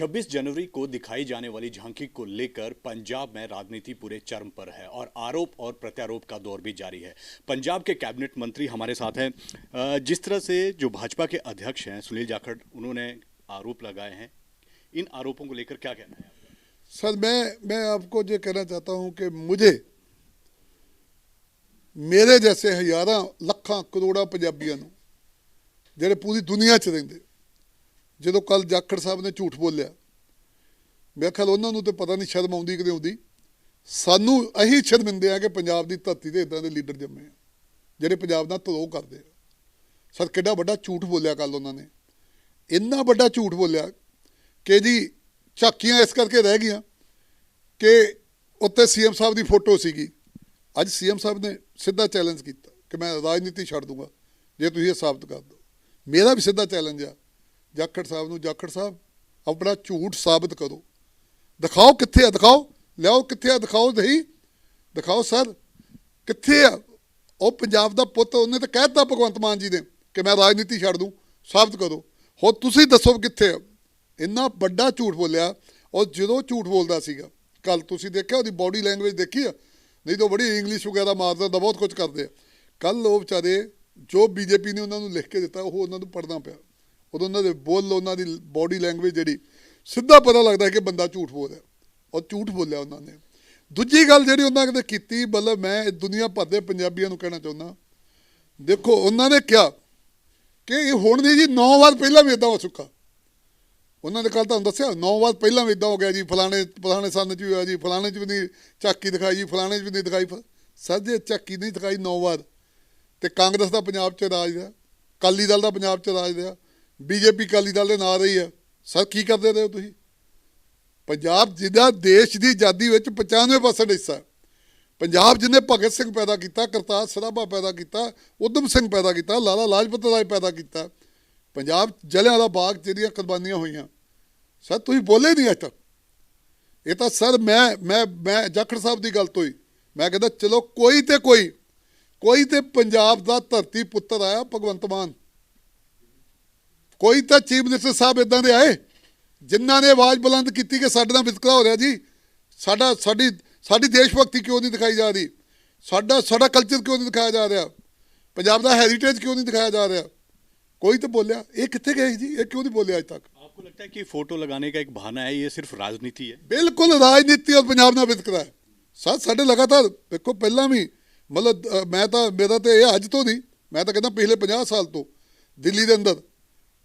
26 जनवरी को दिखाई जाने वाली झांकी को लेकर पंजाब में राजनीति पूरे चरम पर है और आरोप और प्रत्यारोप का दौर भी जारी है। पंजाब के कैबिनेट मंत्री हमारे साथ हैं। जिस तरह से जो भाजपा के अध्यक्ष हैं, सुनील जाखड़, उन्होंने आरोप लगाए हैं। इन आरोपों को लेकर क्या कहना है सर, मैं मैं आपको ये कहना चाहता हूँ कि मुझे, मेरे जैसे हजारा लखा करोड़ा पंजाबियों जोड़े पूरी दुनिया च रेंगे ਜਦੋਂ ਕੱਲ ਜਾਖੜ ਸਾਹਿਬ ਨੇ ਝੂਠ ਬੋਲਿਆ ਮੇਰੇ ਖਿਆਲ ਉਹਨਾਂ ਨੂੰ ਤੇ ਪਤਾ ਨਹੀਂ ਸ਼ਰਮ ਆਉਂਦੀ ਕਿ ਨਹੀਂ ਆਉਂਦੀ। ਸਾਨੂੰ ਅਹੀ ਸ਼ਰਮਿੰਦੇ ਆ ਕਿ ਪੰਜਾਬ ਦੀ ਧਰਤੀ ਤੇ ਇਦਾਂ ਦੇ ਲੀਡਰ ਜੰਮੇ ਆ, ਜਿਹੜੇ ਪੰਜਾਬ ਨਾਲ ਧਰੋਹ ਕਰਦੇ ਆ। ਸਰ, ਕਿੱਡਾ ਵੱਡਾ ਝੂਠ ਬੋਲਿਆ ਕੱਲ ਉਹਨਾਂ ਨੇ। ਇੰਨਾ ਵੱਡਾ ਝੂਠ ਬੋਲਿਆ ਕਿ ਜੀ ਝਾਕੀਆਂ ਇਸ ਕਰਕੇ ਰਹਿ ਗਈਆਂ ਕਿ ਉੱਤੇ ਸੀਐਮ ਸਾਹਿਬ ਦੀ ਫੋਟੋ ਸੀਗੀ। ਅੱਜ ਸੀਐਮ ਸਾਹਿਬ ਨੇ ਸਿੱਧਾ ਚੈਲੰਜ ਕੀਤਾ ਕਿ ਮੈਂ ਰਾਜਨੀਤੀ ਛੱਡ ਦੂੰਗਾ, ਜੇ ਤੁਸੀਂ ਇਹ ਸਾਬਤ ਕਰ ਦਿਓ। ਮੇਰਾ ਵੀ ਸਿੱਧਾ ਚੈਲੰਜ ਆ ਜਾਖੜ ਸਾਹਿਬ ਨੂੰ, ਜਾਖੜ ਸਾਹਿਬ, ਆਪਣਾ ਝੂਠ ਸਾਬਤ ਕਰੋ। ਦਿਖਾਓ ਕਿੱਥੇ ਆ, ਦਿਖਾਓ, ਲਿਆਓ ਕਿੱਥੇ ਆ, ਦਿਖਾਓ ਸਹੀ ਦਿਖਾਓ ਸਰ, ਕਿੱਥੇ ਆ? ਉਹ ਪੰਜਾਬ ਦਾ ਪੁੱਤ, ਉਹਨੇ ਤਾਂ ਕਹਿਤਾ ਭਗਵੰਤ ਮਾਨ ਜੀ ਨੇ ਕਿ ਮੈਂ ਰਾਜਨੀਤੀ ਛੱਡ ਦੂੰ, ਸਾਬਤ ਕਰੋ। ਹੁਣ ਤੁਸੀਂ ਦੱਸੋ ਵੀ ਕਿੱਥੇ ਆ। ਇੰਨਾ ਵੱਡਾ ਝੂਠ ਬੋਲਿਆ ਔਰ ਜਦੋਂ ਝੂਠ ਬੋਲਦਾ ਸੀਗਾ ਕੱਲ ਤੁਸੀਂ ਦੇਖਿਆ, ਉਹਦੀ ਬਾਡੀ ਲੈਂਗੁਏਜ ਦੇਖੀ ਆ? ਨਹੀਂ ਤਾਂ ਉਹ ਬੜੀ ਇੰਗਲਿਸ਼ ਵਗੈਰਾ ਮਾਰਦਾ ਤਾਂ ਬਹੁਤ ਕੁਝ ਕਰਦੇ ਆ। ਕੱਲ ਉਹ ਵਿਚਾਰੇ, ਜੋ ਬੀਜੇਪੀ ਨੇ ਉਹਨਾਂ ਨੂੰ ਲਿਖ ਕੇ ਦਿੱਤਾ, ਉਹ ਉਹਨਾਂ ਨੂੰ ਪੜਨਾ ਪਿਆ। ਉਦੋਂ ਉਹਨਾਂ ਦੇ ਬੋਲ, ਉਹਨਾਂ ਦੀ ਬਾਡੀ ਲੈਂਗੁਏਜ ਜਿਹੜੀ, ਸਿੱਧਾ ਪਤਾ ਲੱਗਦਾ ਕਿ ਬੰਦਾ ਝੂਠ ਬੋਲ ਰਿਹਾ। ਔਰ ਝੂਠ ਬੋਲਿਆ ਉਹਨਾਂ ਨੇ। ਦੂਜੀ ਗੱਲ ਜਿਹੜੀ ਉਹਨਾਂ ਨੇ ਕੀਤੀ, ਮਤਲਬ ਮੈਂ ਦੁਨੀਆ ਭਰ ਦੇ ਪੰਜਾਬੀਆਂ ਨੂੰ ਕਹਿਣਾ ਚਾਹੁੰਦਾ, ਦੇਖੋ, ਉਹਨਾਂ ਨੇ ਕਿਹਾ ਕਿ ਇਹ ਹੁਣ ਨਹੀਂ ਜੀ 9 ਵਾਰ ਪਹਿਲਾਂ ਵੀ ਇਦਾਂ ਹੋ ਚੁੱਕਾ। ਉਹਨਾਂ ਨੇ ਕੱਲ ਤੁਹਾਨੂੰ ਦੱਸਿਆ 9 ਵਾਰ ਪਹਿਲਾਂ ਵੀ ਇਦਾਂ ਹੋ ਗਿਆ ਜੀ, ਫਲਾਣੇ ਫਲਾਣੇ ਸੰਨ ਚ ਵੀ ਹੋਇਆ ਜੀ, ਫਲਾਣੇ ਚ ਵੀ ਨਹੀਂ ਝਾਕੀ ਦਿਖਾਈ ਜੀ, ਫਲਾਣੇ ਚ ਵੀ ਨਹੀਂ ਦਿਖਾਈ। ਫ- ਸਰ ਜੇ ਝਾਕੀ ਨਹੀਂ ਦਿਖਾਈ 9 ਵਾਰ। ਤੇ ਕਾਂਗਰਸ ਦਾ ਪੰਜਾਬ ਚ ਰਾਜ ਦਾ ਕਾਲੀ ਦਲ ਦਾ ਪੰਜਾਬ ਚ ਰਾਜ ਦਾ ਬੀਜੇਪੀ ਕਾਲੀ ਦਲ ਦੇ ਨਾਲ ਰਹੀ ਆ। ਸਰ, ਕੀ ਕਰਦੇ ਰਹੇ ਹੋ ਤੁਸੀਂ? ਪੰਜਾਬ ਜਿਹਦਾ ਦੇਸ਼ ਦੀ ਆਜ਼ਾਦੀ ਵਿੱਚ 95% ਹਿੱਸਾ ਪੰਜਾਬ ਜਿਹਨੇ ਭਗਤ ਸਿੰਘ ਪੈਦਾ ਕੀਤਾ, ਕਰਤਾਰ ਸਰਾਭਾ ਪੈਦਾ ਕੀਤਾ ਉਦਮ ਸਿੰਘ ਪੈਦਾ ਕੀਤਾ, ਲਾਲਾ ਲਾਜਪਤ ਰਾਏ ਪੈਦਾ ਕੀਤਾ, ਪੰਜਾਬ ਜਲਿਆਂ ਵਾਲਾ ਬਾਗ ਜਿਹੜੀਆਂ ਕੁਰਬਾਨੀਆਂ ਹੋਈਆਂ। ਸਰ, ਤੁਸੀਂ ਬੋਲੇ ਨਹੀਂ ਅੱਜ ਤੱਕ। ਇਹ ਤਾਂ ਸਰ, ਮੈਂ ਮੈਂ ਮੈਂ ਜਾਖੜ ਸਾਹਿਬ ਦੀ ਗੱਲ ਤੋਂ ਹੀ। ਮੈਂ ਕਹਿੰਦਾ, ਚਲੋ ਕੋਈ ਤੇ ਕੋਈ ਕੋਈ ਤੇ ਪੰਜਾਬ ਦਾ ਧਰਤੀ ਪੁੱਤਰ ਆਇਆ ਭਗਵੰਤ ਮਾਨ। ਕੋਈ ਤਾਂ ਚੀਫ ਮਿਨਿਸਟਰ ਸਾਹਿਬ ਇਦਾਂ ਦੇ ਆਏ ਜਿਨ੍ਹਾਂ ਨੇ ਆਵਾਜ਼ ਬੁਲੰਦ ਕੀਤੀ ਕਿ ਸਾਡੇ ਨਾਲ ਵਿਤਕਰਾ ਹੋ ਰਿਹਾ ਜੀ ਸਾਡਾ ਸਾਡੀ ਸਾਡੀ ਦੇਸ਼ ਭਗਤੀ ਕਿਉਂ ਨਹੀਂ ਦਿਖਾਈ ਜਾ ਰਹੀ ਸਾਡਾ ਸਾਡਾ ਕਲਚਰ ਕਿਉਂ ਨਹੀਂ ਦਿਖਾਇਆ ਜਾ ਰਿਹਾ ਪੰਜਾਬ ਦਾ ਹੈਰੀਟੇਜ ਕਿਉਂ ਨਹੀਂ ਦਿਖਾਇਆ ਜਾ ਰਿਹਾ ਕੋਈ ਤਾਂ ਬੋਲਿਆ ਇਹ ਕਿੱਥੇ ਗਏ ਜੀ ਇਹ ਕਿਉਂ ਨਹੀਂ ਬੋਲਿਆ ਅਜ ਤੱਕ आपको लगता है कि फोटो लगाने का एक बहाना है ये सिर्फ राजनीति है ਬਿਲਕੁਲ ਰਾਜਨੀਤੀ ਔਰ ਪੰਜਾਬ ਨਾਲ ਵਿਤਕਰਾ ਹੈ ਸਰ ਸਾਡੇ ਲਗਾਤਾਰ ਦੇਖੋ ਪਹਿਲਾਂ ਵੀ ਮਤਲਬ ਅ, ਮੈਂ ਤਾਂ ਮੇਰਾ ਤੇ ਇਹ ਅੱਜ ਤੋਂ ਨਹੀਂ ਮੈਂ ਤਾਂ ਕਹਿੰਦਾ ਪਿਛਲੇ 50 ਸਾਲ ਤੋਂ ਦਿੱਲੀ ਦੇ ਅੰਦਰ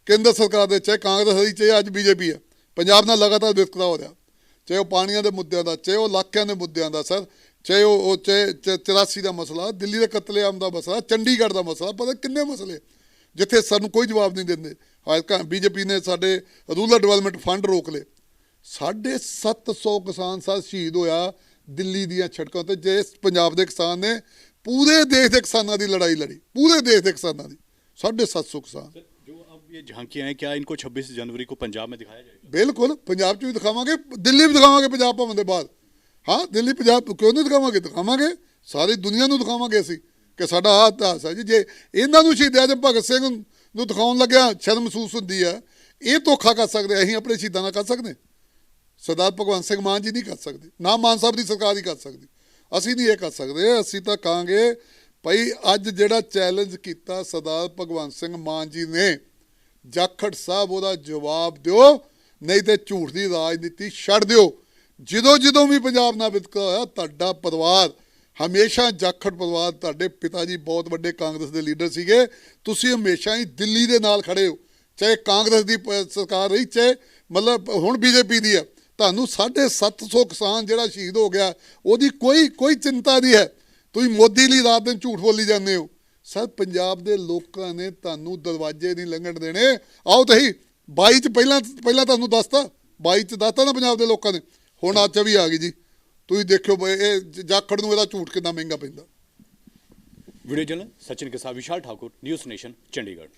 ਕੇਂਦਰ ਸਰਕਾਰ ਦੇ ਚਾਹੇ ਕਾਂਗਰਸ ਦੀ, ਚਾਹੇ ਅੱਜ ਬੀਜੇਪੀ ਹੈ। ਪੰਜਾਬ ਨਾਲ ਲਗਾਤਾਰ ਵਿਤਕਰਾ ਹੋ ਰਿਹਾ। ਚਾਹੇ ਉਹ ਪਾਣੀਆਂ ਦੇ ਮੁੱਦਿਆਂ ਦਾ, ਚਾਹੇ ਉਹ ਇਲਾਕਿਆਂ ਦੇ ਮੁੱਦਿਆਂ ਦਾ ਸਰ, ਚਾਹੇ ਉਹ ਚਾਹੇ 84 ਦਾ ਮਸਲਾ, ਦਿੱਲੀ ਦੇ ਕਤਲੇਆਮ ਦਾ ਮਸਲਾ, ਚੰਡੀਗੜ੍ਹ ਦਾ ਮਸਲਾ, ਪਤਾ ਕਿੰਨੇ ਮਸਲੇ। ਜਿੱਥੇ ਸਾਨੂੰ ਕੋਈ ਜਵਾਬ ਨਹੀਂ ਦਿੰਦੇ। ਅੱਜ ਹਾਇਕਾ ਬੀਜੇਪੀ ਨੇ ਸਾਡੇ ਰੂਰਲ ਡਿਵੈਲਪਮੈਂਟ ਫੰਡ ਰੋਕ ਲਏ। 750 ਕਿਸਾਨ ਸਾਹ ਸ਼ਹੀਦ ਹੋਇਆ ਦਿੱਲੀ ਦੀਆਂ ਛੜਕਾਂ ਤੇ, ਜੇ ਪੰਜਾਬ ਦੇ ਕਿਸਾਨ ਨੇ ਪੂਰੇ ਦੇਸ਼ ਦੇ ਕਿਸਾਨਾਂ ਦੀ ਲੜਾਈ ਲੜੀ। ਪੂਰੇ ਦੇਸ਼ ਦੇ ਕਿਸਾਨਾਂ ਦੀ। 750 ਕਿਸਾਨ। अब ये झांकियां हैं क्या इनको 26 जनवरी को पंजाब में दिखाया जाएगा ਬਿਲਕੁਲ ਪੰਜਾਬ 'ਚ ਵੀ ਦਿਖਾਵਾਂਗੇ ਦਿੱਲੀ ਵੀ ਦਿਖਾਵਾਂਗੇ ਪੰਜਾਬ ਭਵਨ ਦੇ ਬਾਅਦ ਹਾਂ ਦਿੱਲੀ ਪੰਜਾਬ ਕਿਉਂ ਨਹੀਂ ਦਿਖਾਵਾਂਗੇ ਦਿਖਾਵਾਂਗੇ ਸਾਰੀ ਦੁਨੀਆ ਨੂੰ ਦਿਖਾਵਾਂਗੇ ਅਸੀਂ ਕਿ ਸਾਡਾ ਆਹ ਇਤਿਹਾਸ ਹੈ ਜੀ ਜੇ ਇਹਨਾਂ ਨੂੰ ਸ਼ਹੀਦਾਂ ਦੇ ਭਗਤ ਸਿੰਘ ਨੂੰ ਦਿਖਾਉਣ ਲੱਗਿਆ ਸ਼ਰਮ ਮਹਿਸੂਸ ਹੁੰਦੀ ਆ ਇਹ ਧੋਖਾ ਕਰ ਸਕਦੇ ਅਸੀਂ ਆਪਣੇ ਸ਼ਹੀਦਾਂ ਨਾਲ ਕਰ ਸਕਦੇ ਸਰਦਾਰ ਭਗਵੰਤ ਸਿੰਘ ਮਾਨ ਜੀ ਨਹੀਂ ਕਰ ਸਕਦੇ ਨਾ ਮਾਨ ਸਾਹਿਬ ਦੀ ਸਰਕਾਰ ਹੀ ਕਰ ਸਕਦੀ ਅਸੀਂ ਨਹੀਂ ਇਹ ਕਰ ਸਕਦੇ ਅਸੀਂ ਤਾਂ ਕਹਾਂਗੇ ਭਈ ਅੱਜ ਜਿਹੜਾ ਚੈਲੰਜ ਕੀਤਾ ਸਰਦਾਰ ਭਗਵੰਤ ਸਿੰਘ ਮਾਨ ਜੀ ਨੇ ਜਾਖੜ ਸਾਹਿਬ ਉਹਦਾ ਜਵਾਬ ਦਿਓ, ਨਹੀਂ ਤੇ ਝੂਠ ਦੀ ਰਾਜਨੀਤੀ ਛੱਡ ਦਿਓ। ਜਦੋਂ ਜਦੋਂ ਵੀ ਪੰਜਾਬ ਨਾਲ ਵਿਤਕਰਾ ਹੋਇਆ, ਤੁਹਾਡਾ ਪਰਿਵਾਰ, ਹਮੇਸ਼ਾ ਜਾਖੜ ਪਰਿਵਾਰ ਤੁਹਾਡੇ ਪਿਤਾ ਜੀ ਬਹੁਤ ਵੱਡੇ ਕਾਂਗਰਸ ਦੇ ਲੀਡਰ ਸੀਗੇ, ਤੁਸੀਂ ਹਮੇਸ਼ਾ ਹੀ ਦਿੱਲੀ ਦੇ ਨਾਲ ਖੜੇ ਹੋ। ਚਾਹੇ ਕਾਂਗਰਸ ਦੀ ਪ- ਸਰਕਾਰ ਰਹੀ, ਚਾਹੇ ਮਤਲਬ ਹੁਣ ਬੀਜੇਪੀ ਦੀ ਹੈ। ਤੁਹਾਨੂੰ 750 ਕਿਸਾਨ ਜਿਹੜਾ ਸ਼ਹੀਦ ਹੋ ਗਿਆ, ਉਹਦੀ ਕੋਈ ਕੋਈ ਚਿੰਤਾ ਨਹੀਂ ਹੈ। ਤੁਸੀਂ ਮੋਦੀ ਲਈ ਰਾਤ ਦਿਨ ਝੂਠ ਬੋਲੀ ਜਾਂਦੇ ਹੋ। ਸਰ, ਪੰਜਾਬ ਦੇ ਲੋਕਾਂ ਨੇ ਤੁਹਾਨੂੰ ਦਰਵਾਜ਼ੇ ਨਹੀਂ ਲੰਘਣ ਦੇਣੇ। ਆਓ ਤਹੀ 22 ਚ ਪਹਿਲਾਂ ਪਹਿਲਾਂ ਤੁਹਾਨੂੰ ਦੱਸਤਾ 22 ਚ ਦੱਸਤਾ ਨਾ ਪੰਜਾਬ ਦੇ ਲੋਕਾਂ ਨੇ। ਹੁਣ ਅੱਜ ਵੀ ਆ ਗਈ ਜੀ। ਤੁਸੀਂ ਦੇਖਿਓ ਇਹ ਜਾਖੜ ਨੂੰ ਇਹਦਾ ਝੂਠ ਕਿੰਨਾ ਮਹਿੰਗਾ ਪੈਂਦਾ। ਵੀਡੀਓ ਜਨਰਲ ਸਚਿਨ ਕਿਸਾ ਵਿਸ਼ਾਲ ਠਾਕੁਰ, ਨਿਊਜ਼ ਨੇਸ਼ਨ, ਚੰਡੀਗੜ੍ਹ।